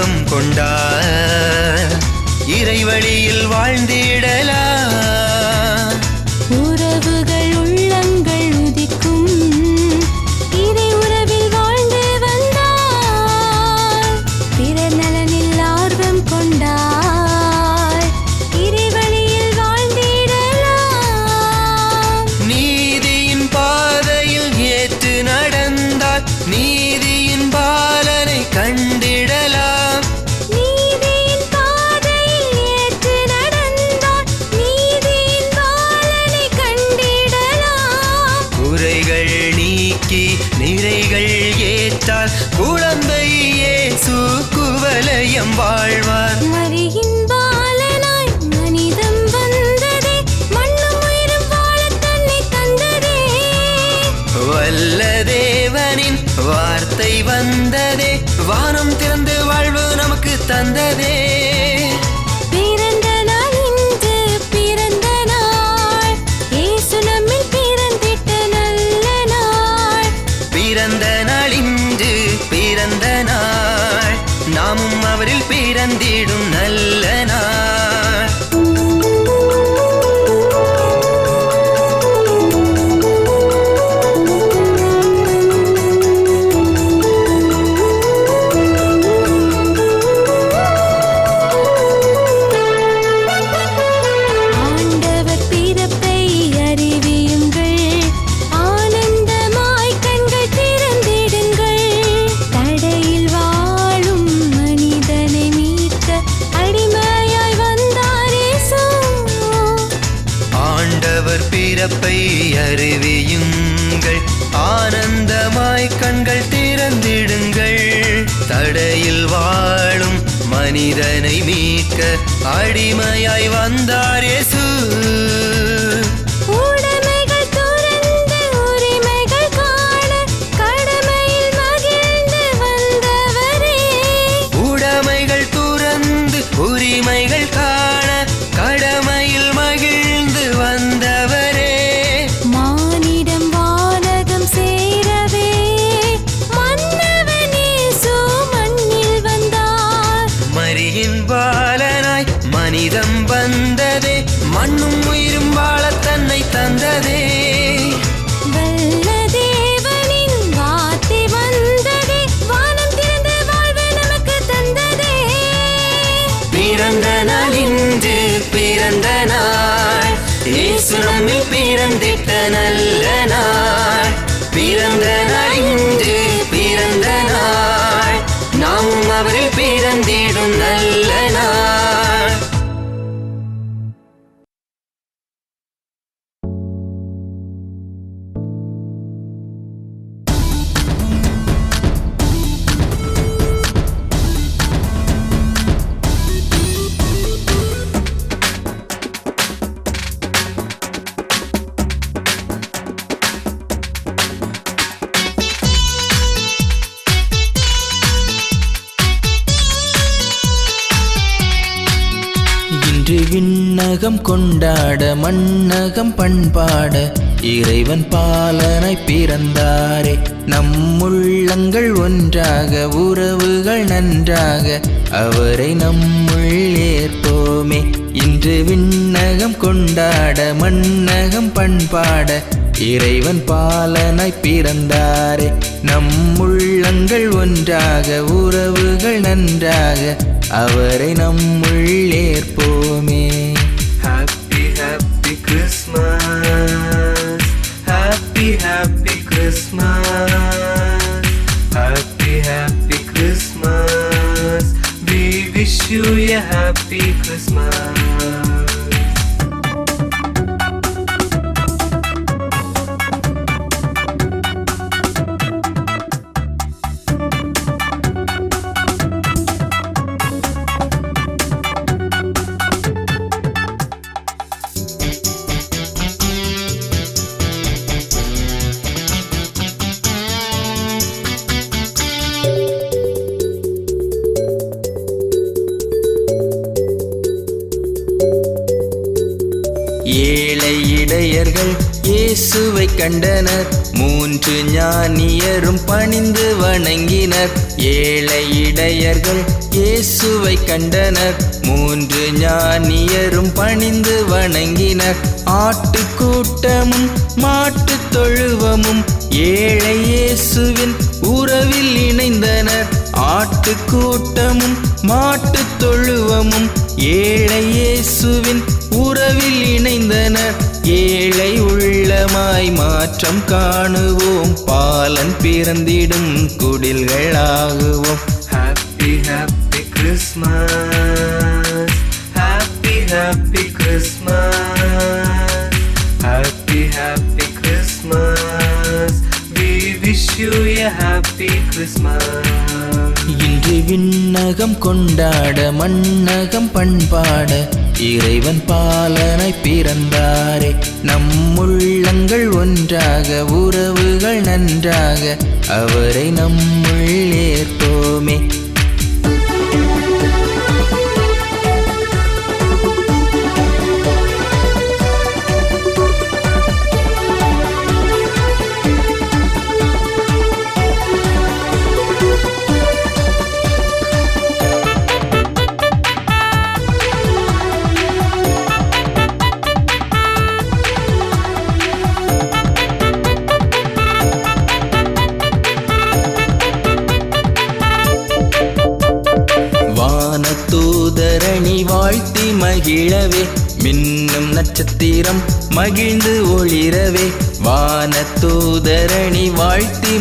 உருவம் மனிதனை மீட்க அடிமையாய் வந்தாரேசு பிறந்த நாள் இன்று பிறந்த நாள். இயேசு நம்மில் பிறந்திட்ட நல்ல நாள். பிறந்த நாள் இன்று பிறந்த நாள். நாம் அவரை பிறந்திடும் நல்ல விண்ணகம் கொண்டாட மண்ணகம் பண்பாட இறைவன் பாலனாய் பிறந்தாரே. நம்முள்ளங்கள் ஒன்றாக உறவுகள் நன்றாக அவரை நம்முள் ஏற்போமே. இன்று விண்ணகம் கொண்டாட மண்ணகம் பண்பாட இறைவன் பாலனாய் பிறந்தாரே. நம் உள்ளங்கள் ஒன்றாக உறவுகள் நன்றாக அவரை நம்முள் ஏற்போமே. happy Christmas. Happy, happy Christmas. Happy, happy Christmas. We wish you a happy Christmas. கண்டனர். மூன்று ஞானியரும் பணிந்து வணங்கினர். ஏழை இடையர்கள் இயேசுவை கண்டனர். மூன்று ஞானியரும் பணிந்து வணங்கினர். ஆட்டு கூட்டமும் மாட்டு தொழுவமும் ஏழை இயேசுவின் உறவில் இணைந்தனர். ஆட்டு கூட்டமும் மாட்டு தொழுவமும் ஏழை இயேசுவின் உறவில் இணைந்தனர். ஏழை உள்ளமாய் மாற்றம் காணுவோம் பாலன் பிறந்திடும் குடில்களாகுவோம் happy happy Christmas happy happy Christmas விண்ணகம் கொண்டாட மண்ணகம் பண்பாட இறைவன் பாலனை பிறந்தாரே. நம் உள்ளங்கள் ஒன்றாக உறவுகள் நன்றாக அவரை நம்முள் ஏற்போமே.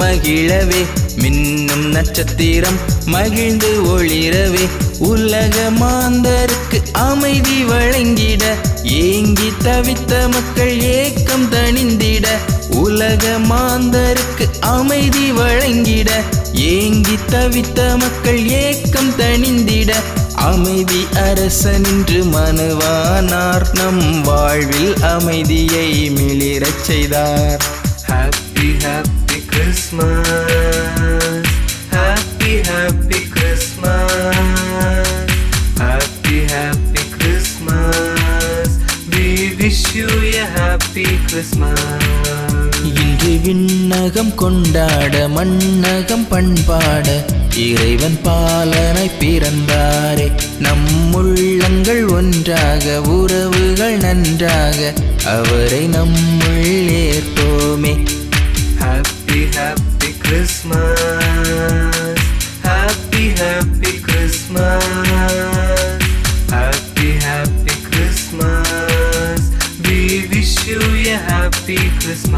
மகிழவே. மின்னும் நட்சத்திரம் மகிழ்ந்து ஒளிரவே. உலக மாந்தருக்கு அமைதி வழங்கிட. ஏங்கி தவித்த மக்கள் ஏக்கம் தணிந்திட. உலக மாந்தருக்கு அமைதி வழங்கிட. ஏங்கி தவித்த மக்கள் ஏக்கம் தணிந்திட. அமைதி அரசனின்று மனுவானார். நம் வாழ்வில் அமைதியை மிளிரச் செய்தார். Happy happy Christmas. Happy, happy Christmas. Happy, happy Christmas. We wish you a happy Christmas. இன்று விண்ணகம் கொண்டாட மண்ணகம் பண்பாட இறைவன் பாலனை பிறந்தாரே நம் உள்ளங்கள் ஒன்றாக உறவுகள் நன்றாக அவரை நம்முள் ஏற்போமே Happy, happy Christmas. Happy, happy Christmas. Happy, happy Christmas. We wish you a happy Christmas.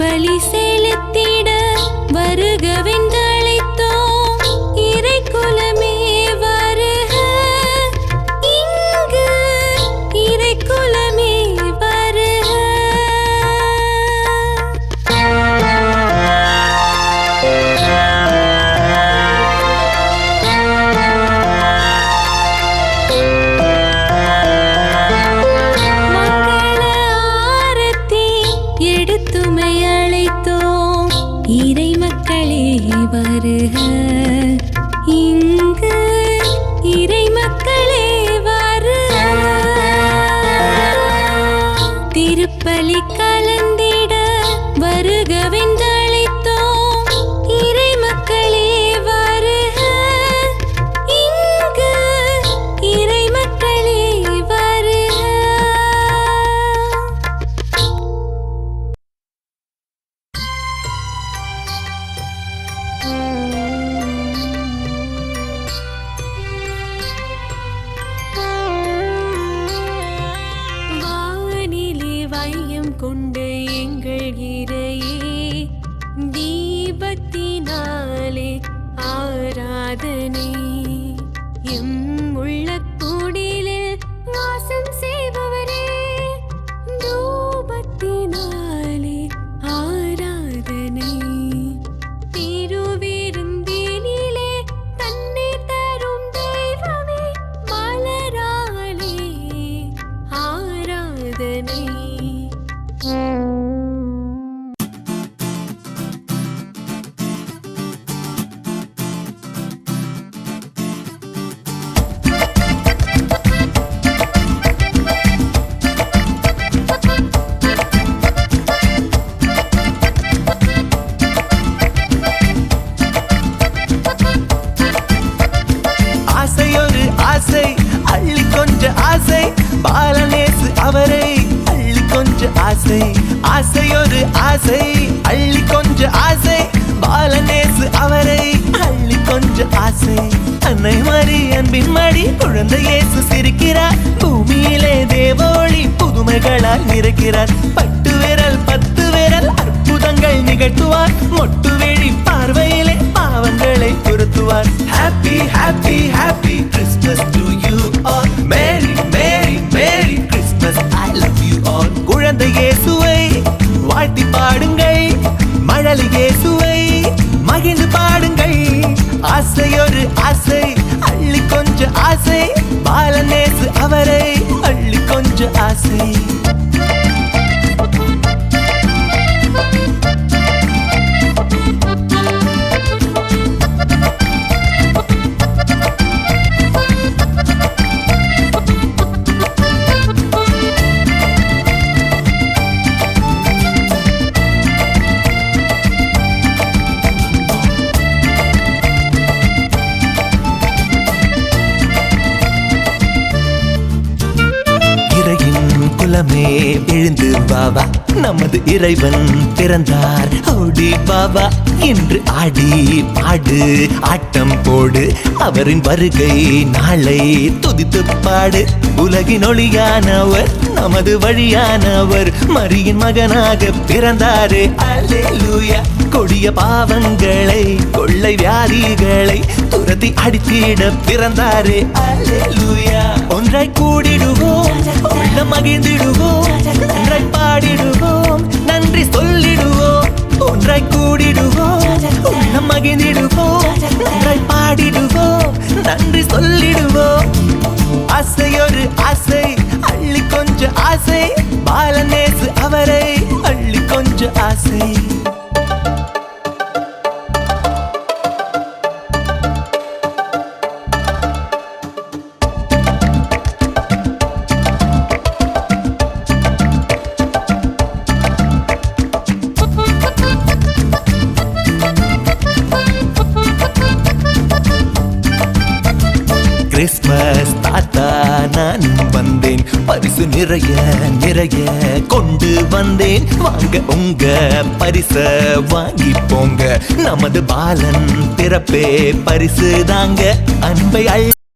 பலி செய் ஆசை ஆசையொரு ஆசை அள்ளி கொஞ்ச ஆசை பாலநேசு அவரை அள்ளி கொஞ்ச ஆசை. அன்னை மாறி அன்பின் மடி குழந்தையேசு சிரிக்கிறார். பூமியிலே தேவோழி புதுமைகளால் நிற்கிறார் பட்டு விரல் பத்து விரல் அற்புதங்கள் நிகழ்த்துவார். மொட்டு விழி பார்வையிலே பாவங்களை துருத்துவார் happy happy happy Christmas to you உள்ளமே எழுந்து பாபா நமது இறைவன் பிறந்தார். ஓடி பாபா என்று ஆடி பாடு. ஆட்டம் போடு. அவரின் வருகை நாளை துதித்து பாடு. உலகின் ஒளியானவர் நமது வழியானவர் மரியின் மகனாக பிறந்தாரே. அல்லேலூயா. கொடிய பாவங்களை கொள்ளை வியாதிகளை துரத்தி அடித்திட பிறந்தாரே. அல்லேலூயா ஒன்றாய் கூடிடுவோம் உள்ள மகிழ்ந்திடுவோம் ஒன்றாய் பாடிடுவோம் நன்றி சொல்லிடுவோம். ஒன்றாய் கூடிடுவோம் உள்ள மகிழ்ந்திடுவோம் ஒன்றாய் பாடிடுவோம் நன்றி சொல்லிடுவோம். ஆசை ஒரு ஆசை அள்ளி கொஞ்சம் ஆசை பாலநேசு அவரை அள்ளி கொஞ்சம் ஆசை. பரிசு நிறைய நிறைய கொண்டு வந்தேன். வாங்க உங்க பரிச வாங்கி போங்க. நமது பாலன் பிறப்பே பரிசு தாங்க அன்பை